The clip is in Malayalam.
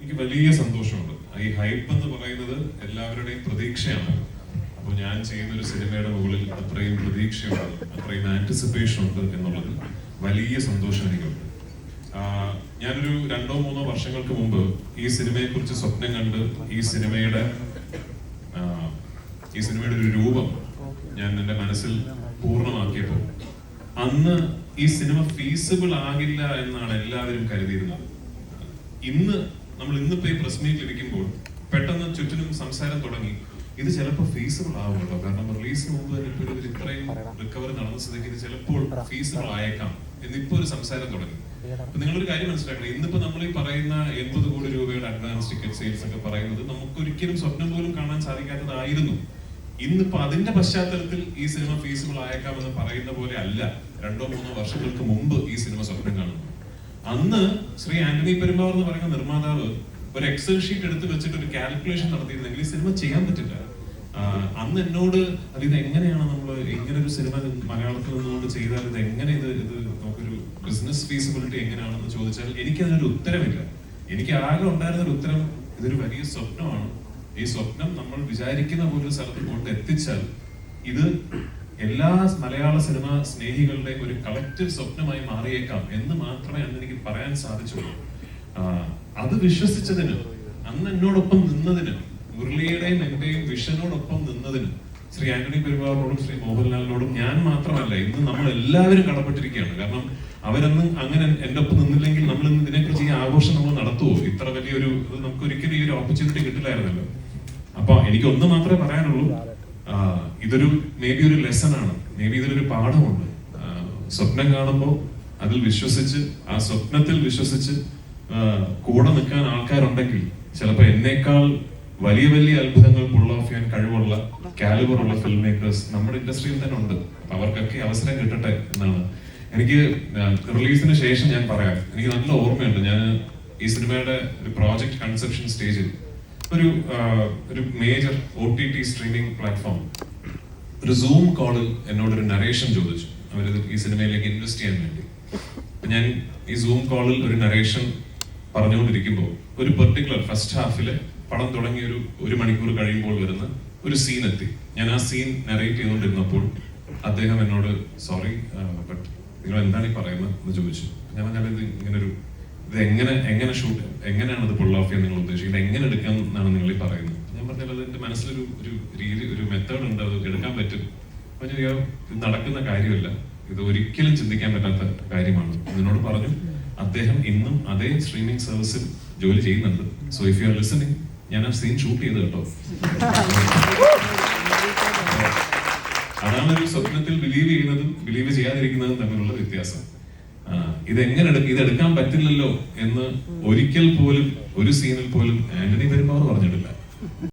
എനിക്ക് വലിയ സന്തോഷമുണ്ട്. ഈ ഹൈപ്പ് എന്ന് പറയുന്നത് എല്ലാവരുടെയും പ്രതീക്ഷയാണ്. അപ്പോൾ ഞാൻ ചെയ്യുന്ന ഒരു സിനിമയുടെ മുകളിൽ അത്രയും പ്രതീക്ഷയുണ്ട് അത്രയും ആന്റിസിപ്പേഷൻ ഉണ്ട് എന്നുള്ളത് വലിയ സന്തോഷം എനിക്കുണ്ട്. ഞാനൊരു രണ്ടോ മൂന്നോ വർഷങ്ങൾക്ക് മുമ്പ് ഈ സിനിമയെ കുറിച്ച് സ്വപ്നം കണ്ട് ഈ സിനിമയുടെ ഈ സിനിമയുടെ ഒരു രൂപം ഞാൻ എന്റെ മനസ്സിൽ പൂർണമാക്കിയപ്പോൾ അന്ന് ഈ സിനിമ ഫീസിബിൾ ആകില്ല എന്നാണ് എല്ലാവരും കരുതിയിരുന്നത്. ഇന്ന് നമ്മൾ ഇന്നിപ്പോ ഈ പ്രസ് മീറ്റിൽ ഇരിക്കുമ്പോൾ പെട്ടെന്ന് ചുറ്റിനും സംസാരം തുടങ്ങി. ഇത് ചിലപ്പോൾ ഫീസിബിൾ ആവുമല്ലോ. കാരണം റിലീസിന് മുമ്പ് തന്നെ ഇപ്പോൾ ഇത്രയും റിക്കവറി നടന്ന സ്ഥിതിക്ക് ഇത് ചിലപ്പോൾ ഫീസിബിൾ ആയേക്കാം. എന്നിപ്പോ ഒരു സംസാരം തുടങ്ങി. നിങ്ങളൊരു കാര്യം മനസ്സിലാക്കണം. ഇന്നിപ്പോ നമ്മൾ ഈ പറയുന്ന എൺപത് കോടി രൂപയുടെ അഡ്വാൻസ് ടിക്കറ്റ് സെയിൽസ് ഒക്കെ പറയുന്നത് നമുക്ക് ഒരിക്കലും സ്വപ്നം പോലും കാണാൻ സാധിക്കാത്തതായിരുന്നു. ഇന്നിപ്പോ അതിന്റെ പശ്ചാത്തലത്തിൽ ഈ സിനിമ ഫീസിബിൾ ആയേക്കാമെന്ന് പറയുന്ന പോലെ അല്ല. രണ്ടോ മൂന്നോ വർഷങ്ങൾക്ക് മുമ്പ് ഈ സിനിമ സ്വപ്നം കാണുന്നു അന്ന് ശ്രീ ആന്റണി പെരുമ്പാവൂർ എന്ന് പറയുന്ന നിർമ്മാതാവ് ഒരു എക്സൽ ഷീറ്റ് എടുത്ത് വെച്ചിട്ട് ഒരു കാൽക്കുലേഷൻ നടത്തിയിരുന്നെങ്കിൽ ഈ സിനിമ ചെയ്യാൻ പറ്റില്ല. അന്ന് എന്നോട് അത് ഇത് എങ്ങനെയാണ് നമ്മൾ എങ്ങനെ ഒരു സിനിമ മലയാളത്തിൽ നിന്നുകൊണ്ട് ചെയ്താൽ ഇത് എങ്ങനെ ഇത് ഇത് നമുക്കൊരു ബിസിനസ് ഫീസിബിലിറ്റി എങ്ങനെയാണെന്ന് ചോദിച്ചാൽ എനിക്ക് അതിനൊരു ഉത്തരമില്ല. എനിക്ക് ആകെ ഉണ്ടായിരുന്ന ഒരു ഉത്തരം ഇതൊരു വലിയ സ്വപ്നമാണ്. ഈ സ്വപ്നം നമ്മൾ വിചാരിക്കുന്ന പോലെ സ്ഥലത്ത് കൊണ്ട് എത്തിച്ചാൽ ഇത് എല്ലാ മലയാള സിനിമ സ്നേഹികളുടെ ഒരു കളക്റ്റീവ് സ്വപ്നമായി മാറിയേക്കാം എന്ന് മാത്രമേ അന്ന് എനിക്ക് പറയാൻ സാധിച്ചുള്ളൂ. അത് വിശ്വസിച്ചതിന് അന്ന് എന്നോടൊപ്പം നിന്നതിന് മുരളിയുടെയും എന്റെയും വിഷനോടൊപ്പം നിന്നതിന് ശ്രീ ആന്റണി പെരുമാറിനോടും ശ്രീ മോഹൻലാലിനോടും ഞാൻ മാത്രമല്ല ഇന്ന് നമ്മൾ എല്ലാവരും കടപ്പെട്ടിരിക്കുകയാണ്. കാരണം അവരന്ന് അങ്ങനെ എന്റെ ഒപ്പം നിന്നില്ലെങ്കിൽ നമ്മൾ ഇന്ന് ഇതിനെക്കുറിച്ച് ഈ ആഘോഷം നമ്മൾ നടത്തുവോ? ഇത്ര വലിയൊരു നമുക്ക് ഒരിക്കലും ഈ ഒരു ഓപ്പർച്യൂണിറ്റി കിട്ടില്ലായിരുന്നല്ലോ. അപ്പൊ എനിക്ക് ഒന്ന് മാത്രമേ പറയാനുള്ളൂ ഇതൊരു മേ ബി ഒരു ലെസൺ ആണ്. മേ ബി ഇതിലൊരു പാഠമുണ്ട്. സ്വപ്നം കാണുമ്പോൾ അതിൽ വിശ്വസിച്ച് ആ സ്വപ്നത്തിൽ വിശ്വസിച്ച് കൂടെ നിൽക്കാൻ ആൾക്കാരുണ്ടെങ്കിൽ ചിലപ്പോൾ എന്നേക്കാൾ വലിയ വലിയ അത്ഭുതങ്ങൾ പുൾ ഓഫ് ചെയ്യാൻ കഴിവുള്ള കാലിബറുള്ള ഫിൽം മേക്കേഴ്സ് നമ്മുടെ ഇൻഡസ്ട്രിയിൽ തന്നെ ഉണ്ട്. അവർക്കൊക്കെ അവസരം കിട്ടട്ടെ എന്നാണ്. എനിക്ക് റിലീസിന് ശേഷം ഞാൻ പറയാം. എനിക്ക് നല്ല ഓർമ്മയുണ്ട്. ഞാൻ ഈ സിനിമയുടെ ഒരു പ്രോജക്ട് കൺസെപ്ഷൻ സ്റ്റേജിൽ ഒരു ഒരു major O T T streaming platform ഒരു സൂം കോളിൽ എന്നോട് ഒരു നറേഷൻ ചോദിച്ചു. അവർ ഈ സിനിമയിലേക്ക് ഇൻവെസ്റ്റ് ചെയ്യാൻ വേണ്ടി. ഞാൻ ഈ സൂം കോളിൽ ഒരു നറേഷൻ പറഞ്ഞുകൊണ്ടിരിക്കുമ്പോൾ ഒരു പെർട്ടിക്കുലർ ഫസ്റ്റ് ഹാഫിൽ പടം തുടങ്ങിയ ഒരു ഒരു മണിക്കൂർ കഴിയുമ്പോൾ വരുന്ന ഒരു സീൻ എത്തി. ഞാൻ ആ സീൻ നറേറ്റ് ചെയ്തുകൊണ്ടിരുന്നപ്പോൾ അദ്ദേഹം എന്നോട് സോറി ബട്ട് നിങ്ങൾ എന്താണ് ഈ പറയുന്നത്? എന്ന് ചോദിച്ചു. ഞാൻ ഞാനിത് ഇത് ഇങ്ങനെ ഒരു ഇത് എങ്ങനെ എങ്ങനെ ഷൂട്ട് എങ്ങനെയാണ് ഇത് പുൾ ഓഫ് ചെയ്യാൻ നിങ്ങൾ ഉദ്ദേശിക്കുന്നത്? എങ്ങനെ എടുക്കാം എന്നാണ് നിങ്ങൾ ഈ പറയുന്നത്? ഞാൻ പറഞ്ഞാൽ അത് എന്റെ മനസ്സിലൊരു ഒരു രീതി ഒരു മെത്തേഡ് ഉണ്ട്. അത് എടുക്കാൻ പറ്റും. അപ്പൊ ഞാൻ ഇത് നടക്കുന്ന കാര്യമല്ല. ഇത് ഒരിക്കലും ചിന്തിക്കാൻ പറ്റാത്ത കാര്യമാണ്. എന്നോട് പറഞ്ഞു അദ്ദേഹം ഇന്നും അതേ സ്ട്രീമിംഗ് സർവീസിൽ ജോലി ചെയ്യുന്നുണ്ട്. So if you are listening ഞാൻ ആ സീൻ ഷൂട്ട് ചെയ്ത് കേട്ടോ. അതാണ് ഒരു സ്വപ്നത്തിൽ ബിലീവ് ചെയ്യുന്നതും ബിലീവ് ചെയ്യാതിരിക്കുന്നതും തമ്മിലുള്ള വ്യത്യാസം. ഇതെങ്ങനെ എടുക്കും ഇത് എടുക്കാൻ പറ്റില്ലല്ലോ എന്ന് ഒരിക്കൽ പോലും ഒരു സീനിൽ പോലും ആന്റണി പെരുമാറ് പറഞ്ഞിട്ടില്ല.